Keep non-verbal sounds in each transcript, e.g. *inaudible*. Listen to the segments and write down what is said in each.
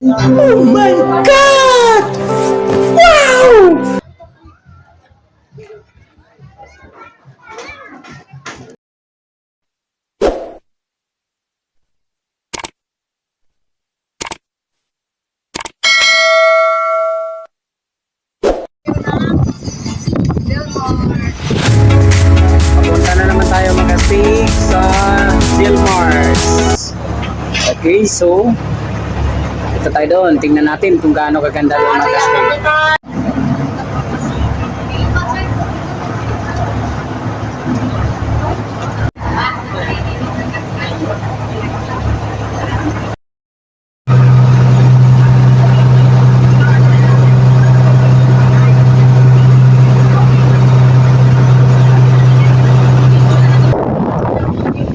Oh my God! Wow! Papunta na naman tayo mga sa Silmars. Okay, so doon. Tingnan natin kung gaano kaganda doon mga Stig.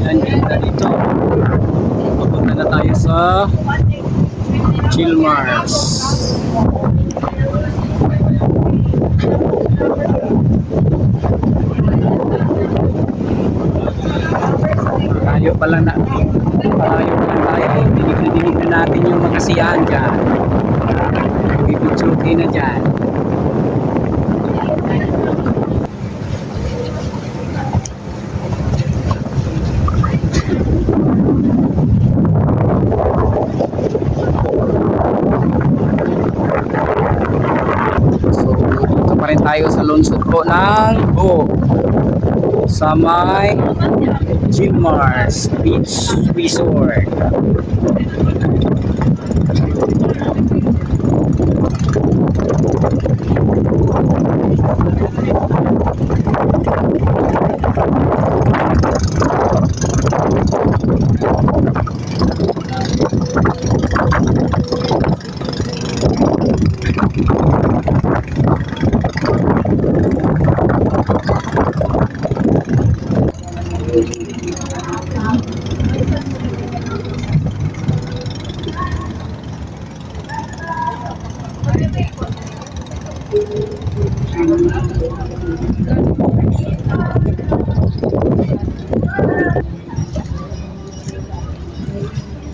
Yan, ganda dito. Papunta na tayo sa Chilmars. Malayo pa lang na. Malayo pa lang tayo. Dinig-dinig na natin yung mga siyahan dyan. Bibitsuki na dyan. So, dito pa rin tayo sa lungsod po ng Go. Sa may Gilmars Beach Resort.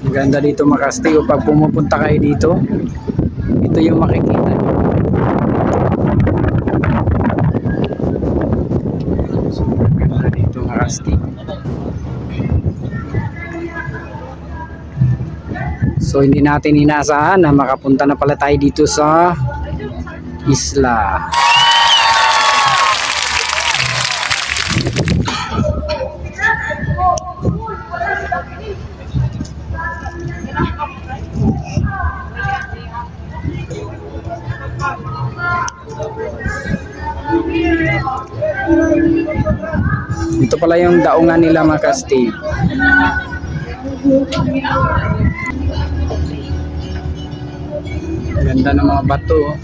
Maganda dito makastig. Pag pumupunta kayo dito, ito yung makikita nyo. So, dito makastig. So hindi natin inaasahan na makapunta na pala tayo dito sa isla. Pala yung daungan nila mga. Ganda ng mga bato. oh.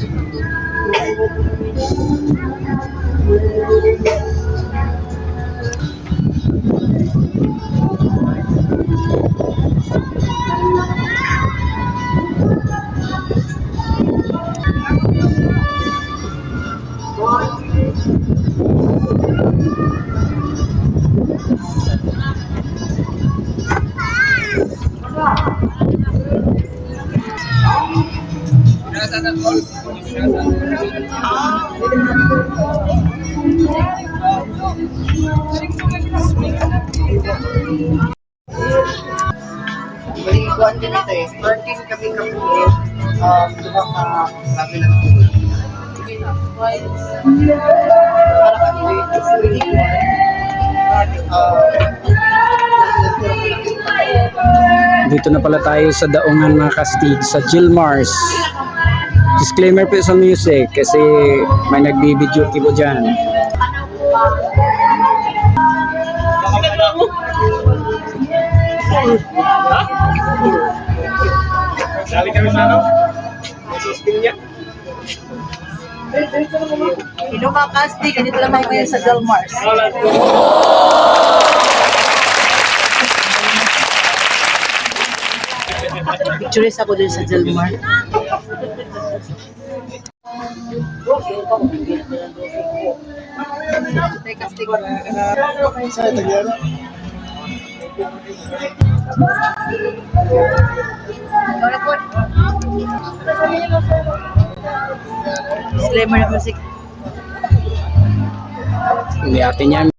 Dito na pala tayo sa daungan mga kastig sa Gilmars. Disclaimer po sa music kasi may nagbibideo kibo dyan. Sali kami sa ano? Inumakasti, ganito lang tayo ngayon sa Del Mars. Pictures ako din sa Del Mar. Teka, stick. Ikaw na po. Disclaimer na music. Hindi atin yan.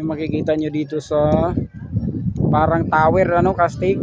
Yung makikita nyo dito sa parang tower ano kastig.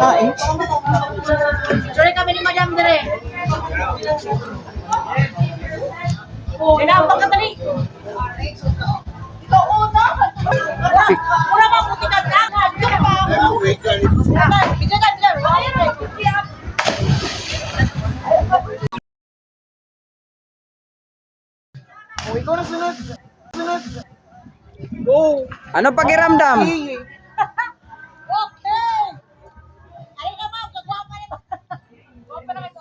Ay. Sorry kami ni Madam Dere. Oh, Inaambang ka Ano pakiramdam? *laughs* Okay! Ay na ba? Gwapa na kayo ko.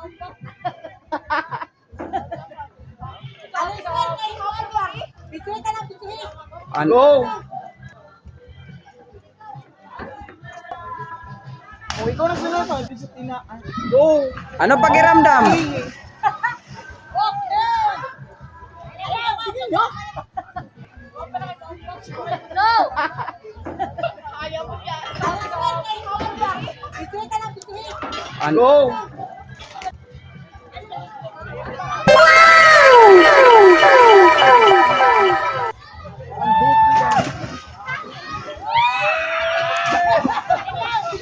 Alis ka kay Gwapa. Bituin ka ng bituin. Ano? Go. O, ikaw na sunod. Mag-visit na. Go. Ano pakiramdam? *laughs* Okay! Ay na kayo ko. Go! Ayaw mo yan. Alis ka kay Gwapa. Bituin ka ng bituin. Ano? Go.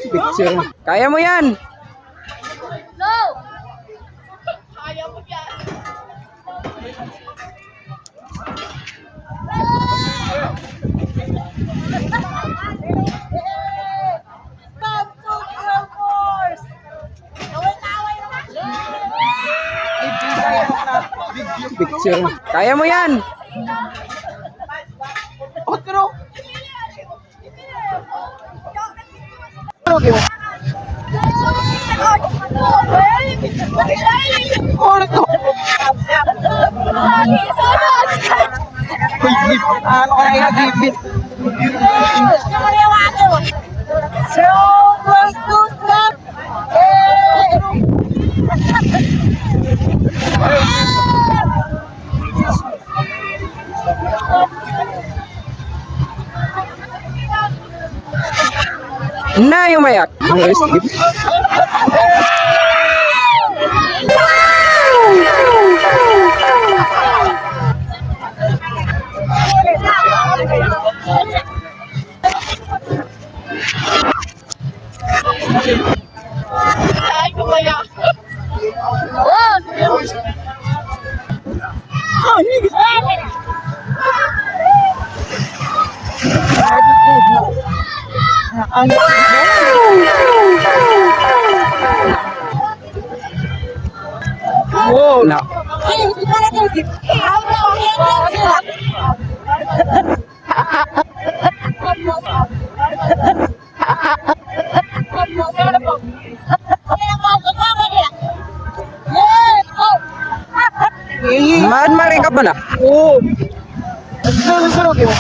Picture. Kaya mo yan. Picture. Kaya mo yan. Otro. Okay. Otro. Ano kaya gibit? So, Na yung mayak. Ay, kumaya. Ang Wow. Na. Eh. Maan maring ka ba na? Oh. Sunod, sunod. Okay.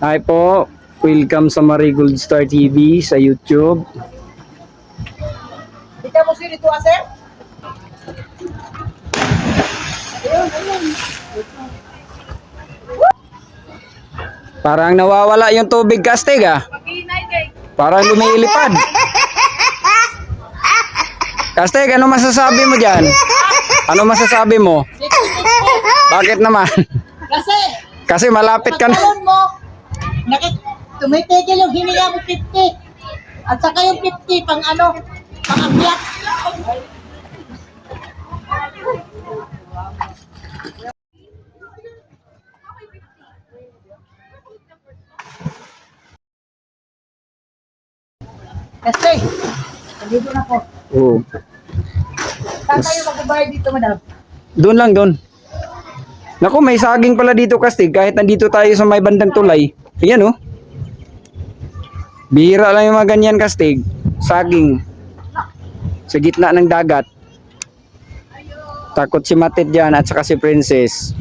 Hi po. Welcome sa Marigold Star TV sa YouTube. Dito mo si Rito, ah, sir? Parang nawawala yung tubig kastig ah. Parang lumilipad. Kastig, ano masasabi mo dyan? Ano masasabi mo? Bakit naman? Kasi, Kasi malapit ka na. mo, tumitigil yung hininga mo 50. At saka yung 50, pang ano, pang akyat. Kasi, nandito na po. Oo. Saan tayo magbabayad dito, madam? Doon lang, doon. Naku, may saging pala dito, Kastig. Kahit nandito tayo sa may bandang tulay. Ayan, oh. Bihira lang yung mga ganyan, Kastig. Saging. Sa gitna ng dagat. Takot si Matit dyan at saka si Princess.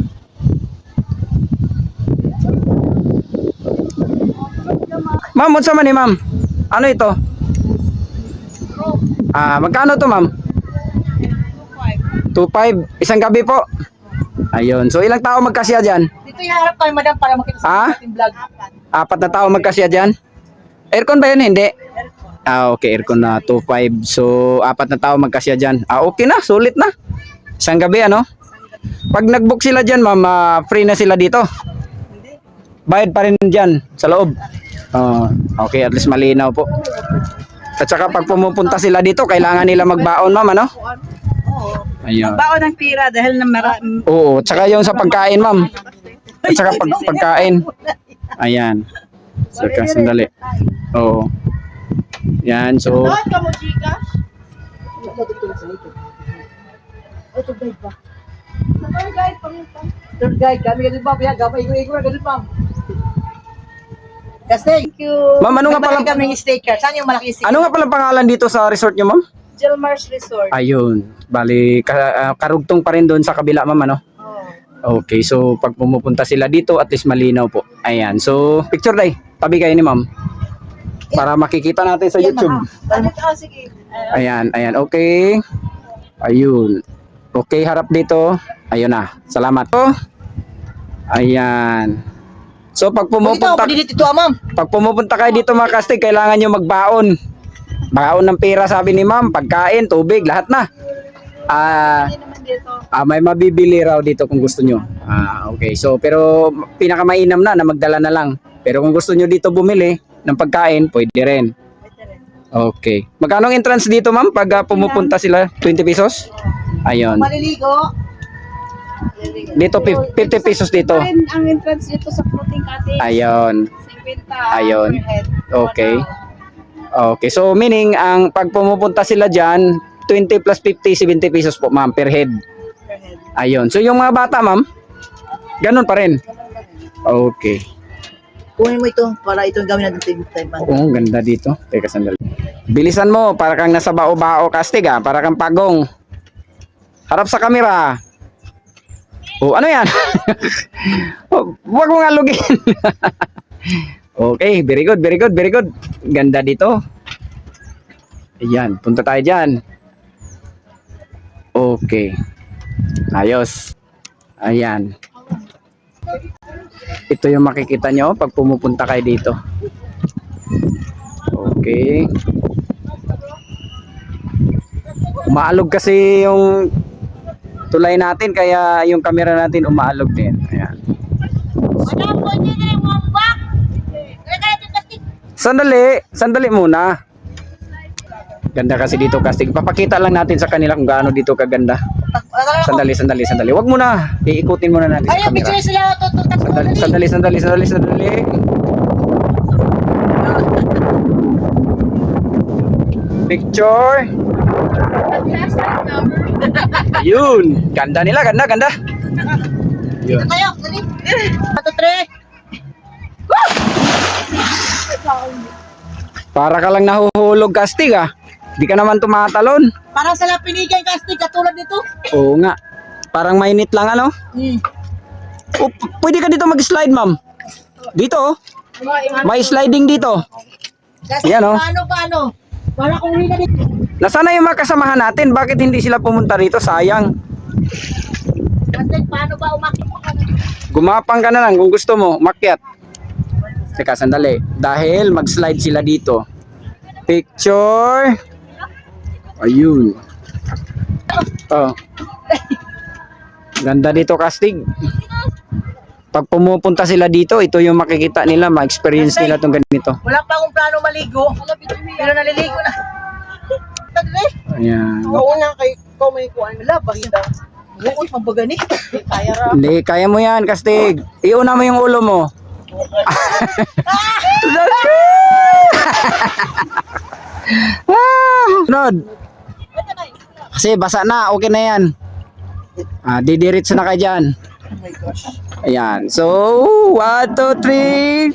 Ma'am, unsa man ni ma'am? Ano ito? Ah, magkano to, ma'am? 2.5. Isang gabi po. Ayun. So, ilang tao magkasya dyan? Dito yung harap tayo, madam, para makita Ah? sa ating vlog. Apat na tao magkasya dyan? Aircon ba yun? Hindi. Ah, okay, aircon na 2.5. So, apat na tao magkasya dyan. Ah, okay na, sulit na. Isang gabi, ano? Pag nag-book sila dyan, ma'am, ah, free na sila dito. Bayad pa rin dyan sa loob. Oh, okay, at least malinaw po. At saka pag pumupunta sila dito, kailangan nila magbaon, ma'am, ano? Ayun. Baon ng pira dahil na marami. Oo, tsaka yung sa pagkain, ma'am. At saka pag pagkain. Ayan. Saka sandali. Oo. Yan, so ka mo, Chika? Tour guide, kami ganun ba? Biya, gamay ko ikaw ganun ma'am. Kasi, thank you. Ma'am, ano nga pala- kaming sticker. Saan yung malaking sticker? ano nga pala pangalan dito sa resort nyo, ma'am? Gilmar's Resort. Ayun. Bali, ka, ah, karugtong pa rin doon sa kabila, ma'am, ano? Oh. Okay, so pag pumupunta sila dito, at least malinaw po. Ayan. So, picture day. Tabi kayo ni ma'am. Para makikita natin sa YouTube. Ka? Sige. Ayan, ayan. Okay. Ayun. Okay, harap dito. Ayun na. Salamat. Oh. Ayan. So, pag pumupunta, dito ma'am. pag pumupunta kayo dito mga kastig, kailangan nyo magbaon. Baon ng pera sabi ni ma'am, pagkain, tubig, lahat na. Ah, ah, may mabibili raw dito kung gusto nyo. Ah, okay. So, pero pinakamainam na na magdala na lang. Pero kung gusto nyo dito bumili ng pagkain, pwede rin. Okay. Magkano ang entrance dito, ma'am? Pag ah, pumupunta sila, 20 pesos? Ayun. Maliligo. Dito, fif- 50 pesos dito. Ang entrance dito sa floating cottage. Ayun. 50 Ayun. Okay. Okay. So, meaning, ang pag pumupunta sila dyan, 20 plus 50, 70 pesos po, ma'am, per head. Per head. Ayun. So, yung mga bata, ma'am, ganun pa rin. Okay. Kunin mo ito para itong gawin natin time time. Oo, ang ganda dito. Teka, sandali. Bilisan mo, para kang nasa bao-bao kastig ah. Para kang pagong. Harap sa kamera. Oh, ano yan? *laughs* oh, huwag mo nga lugin. *laughs* okay, very good, very good, very good. Ganda dito. Ayan, punta tayo dyan. Okay. Ayos. Ayan. Ito yung makikita nyo pag pumupunta kayo dito. Okay. Umaalog kasi yung tulay natin kaya yung camera natin umaalog din. Ayan. Sandali, sandali muna. Ganda kasi dito casting. Papakita lang natin sa kanila kung gaano dito kaganda. Sandali, sandali, sandali. Wag muna. Iikutin muna natin sa Ayaw, camera. picture sila. Tututak mo Sandali, sandali, sandali, sandali, sandali. Picture. Yun. Ganda nila, ganda, ganda. Yun. Tayo, dali. Ato, tre. Para ka lang nahuhulog kastig ah. Di ka naman tumatalon. Parang sa lapinigan kasi katulad nito. Oo nga. Parang mainit lang ano. Hmm. O, pwede ka dito mag-slide ma'am. Dito oh. May sliding dito. Kasi Yan, oh. paano, paano? Para kung hindi na dito. Nasaan na yung mga kasamahan natin? Bakit hindi sila pumunta rito? Sayang. Kasi paano ba ka? Gumapang ka na lang kung gusto mo, makyat. Teka, sandali. Dahil mag-slide sila dito. Picture. Ayun. Oh. Ganda dito, Kastig. Pag pumupunta sila dito, ito yung makikita nila, ma-experience nila itong ganito. Wala pa akong plano maligo. Pero naliligo na. Ayan. Oo na kay ikaw may kuhan. Wala, bagita. Buot mabagani. Kaya ra. Hindi, kaya mo yan, Kastig. Iuna mo yung ulo mo. ah, *laughs* Sunod. Kasi basa na, okay na yan. Ah, didiritso na kayo dyan. Oh my gosh. Ayan. So, one, two, three.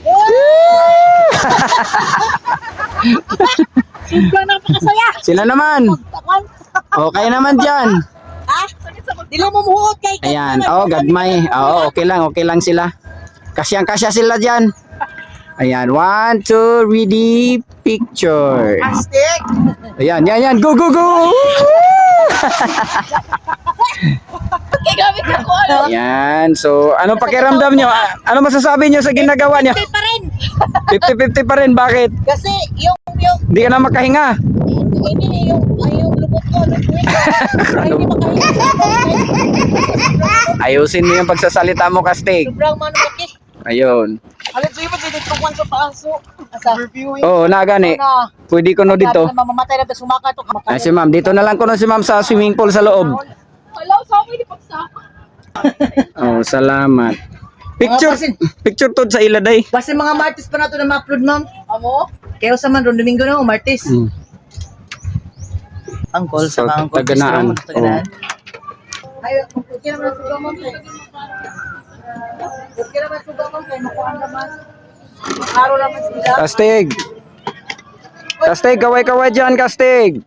Sobrang napakasaya. Sila naman. Okay naman dyan. Ha? Dili mo muhuot kay Ayan. Oh, gagmay. Oo, okay lang. Okay lang sila. Kasyang kasya sila dyan. Ayan. One, two, ready, picture. Plastic. Ayan, yan, yan. Go, go, go! Igamit ako ano. Ayan. So, anong pakiramdam nyo? Ah, Ano masasabi nyo sa ginagawa nyo? 50 pa rin. 50-50 pa rin. Bakit? Kasi yung yung, Hindi ka na makahinga. ini yung, yung lubot ko, hindi makahinga. Ayusin mo yung pagsasalita mo, Kastig. Sobrang manukit. Ayun. Alam sa'yo ba, tinitungkwan sa paaso. Asa? Oo, na gani. Na, Pwede ko no dito. Mamamatay na ba sumaka to. Ay, si ma'am, dito na lang ko na si ma'am sa swimming pool sa loob. Hello, sa akin, di pagsama. Oh, salamat. Picture, picture to sa iladay. Basta mga Martis pa na ito na ma-upload, ma'am. Amo? Kaya sa man, ron Domingo na, Martis. Mm. Angkol, So, sa mga angkol. taganaan. Mo, taganaan. Ay, okay naman sa kay. Okay naman sa gamang kay, makuha naman. Araw naman sila. Kastig. Kastig, kaway-kaway dyan, Kastig.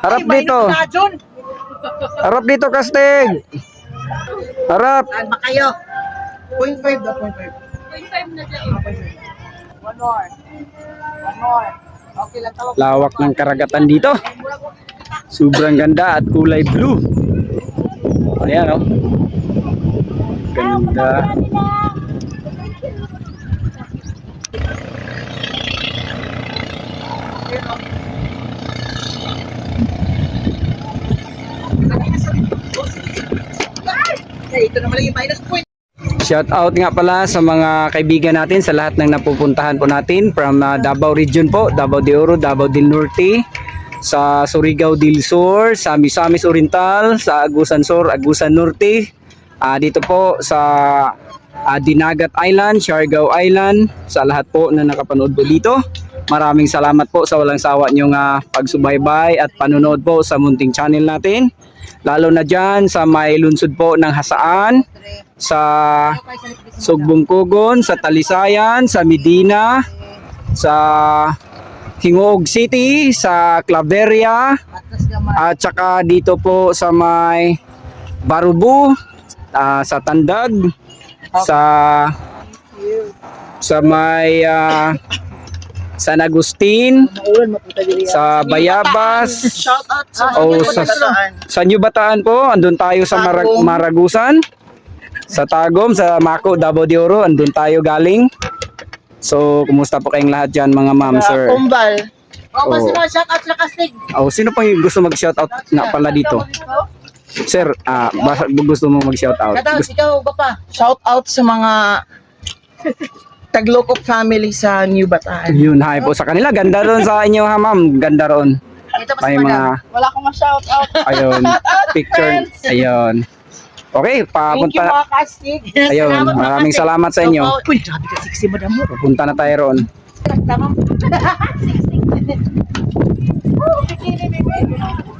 Harap dito. Na. Harap dito, Kastig. Harap. Saan ba kayo? 0.5 na, 0.5. One more. One more. Okay lang tawag. Lawak ng karagatan dito. Sobrang ganda at kulay blue. Ayan, oh. Ganda. Ay, ito naman lang yung minus point. Shout out nga pala sa mga kaibigan natin sa lahat ng napupuntahan po natin from uh, Davao Region po, Davao de Oro, Davao del Norte, sa Surigao del Sur, sa Misamis Oriental, sa Agusan Sur, Agusan Norte, ah, dito po sa ah, Dinagat Island, Siargao Island, sa lahat po na nakapanood po dito. Maraming salamat po sa walang sawa niyong ah, pagsubaybay at panonood po sa munting channel natin. Lalo na dyan sa may lunsod po ng Hasaan, sa Sugbong Kugon, sa Talisayan, sa Medina, sa Hingoog City, sa Claveria, at saka dito po sa may Barubu, ah, sa Tandag, sa sa may ah, San Agustin, sa Bayabas, out sa Oh, sa- New Bataan po, andun tayo sa Marag-. Maragusan. Sa Tagum, sa Mako, Davao de Oro, andun tayo galing. So, kumusta po kayong lahat dyan mga ma'am, sir? Kumbal. Oh, Oh. mga shout out sa Kastig. Oh, sino pa yung gusto mag-shoutout na pala dito? Sir, ah, basta gusto mo mag-shoutout? Shout Gusto- ikaw ba pa? Shout out sa mga Taglokop family sa New Bataan. Yun, hi po sa kanila. Ganda ron sa inyo ha, ma'am. Ganda ron. Ito pa si May Madam. mga, Wala akong ma-shout out. ayun, *laughs* picture. Ayun. Okay, Thank you papunta. mga Kastig. Ayun, Salamat, mga maraming Kastig. salamat sa inyo. Shout out. Uy, grabe ka sexy madam mo. Papunta na tayo ron. Tama. *laughs* *laughs*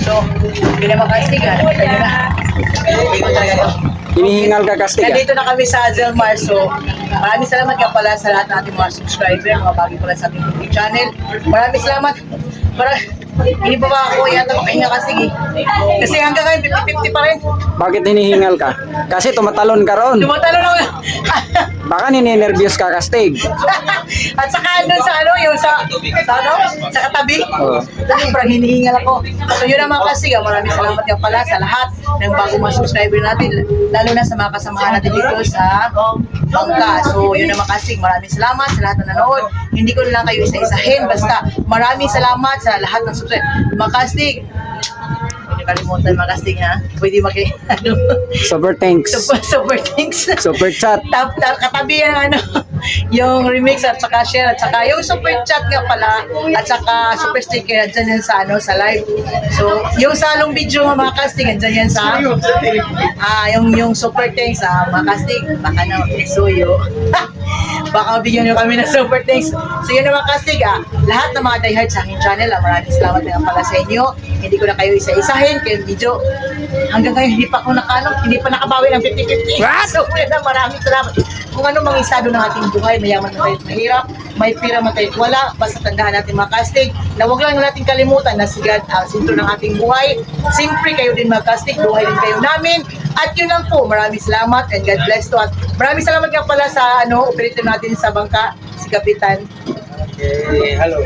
So, hindi na makastig ha. Tayo na. Hindi ko talaga ito. Hinihingal ka, Kastig. ah. Nandito na kami sa Zelmar. So, maraming salamat ka pala sa lahat ng ating mga subscriber, mga bagay pala sa ating YouTube channel. Maraming salamat. Para, hindi pa ba ako yata makahinga kasi. Kasi hanggang ngayon, 50-50 pa rin. Bakit hinihingal ka? Kasi tumatalon ka ron. Tumatalo na *laughs* Baka nininervyos ka, Kastig. *laughs* At saka doon sa ano, yung sa, sa ano, sa katabi. Oo. Sobrang hinihingal ako. So yun naman kasi, ah, maraming salamat nga pala sa lahat ng bagong mga subscriber natin, lalo na sa mga kasamahan natin dito sa Bangka. So yun naman kasi, maraming salamat sa lahat na nanood. Hindi ko na lang kayo isa-isahin, basta maraming salamat sa lahat ng subscriber. Makastig, kalimutan makasting ha. Pwede maki, *laughs* ano, Super thanks. super, super thanks. Super chat. *laughs* Tap, tap, katabi yung ano, *laughs* yung remix at saka share at saka yung super chat nga pala at saka super sticker dyan yan sa ano sa live. So, yung sa along video mga mga casting dyan yan sa ah yung yung super thanks sa mga casting baka na suyo. Baka bigyan niyo kami ng super thanks. So yun naman casting ah, lahat ng mga diehard sa aking channel, ah, maraming salamat nga pala sa inyo. Hindi ko na kayo isa-isahin kaya video hanggang ngayon hindi pa ako nakano, hindi pa nakabawi ng 50-50. What? So, yun na, maraming salamat. Kung ano mang estado ng ating buhay, mayaman man tayo mahirap, may pira man tayo wala, basta tandaan natin mga casting, na huwag lang natin kalimutan na si God ang sintro ng ating buhay. Siyempre kayo din mga casting, buhay din kayo namin. At yun lang po, maraming salamat and God bless to us. Maraming salamat nga pala sa ano, operator natin sa bangka, si Kapitan. Okay, hello.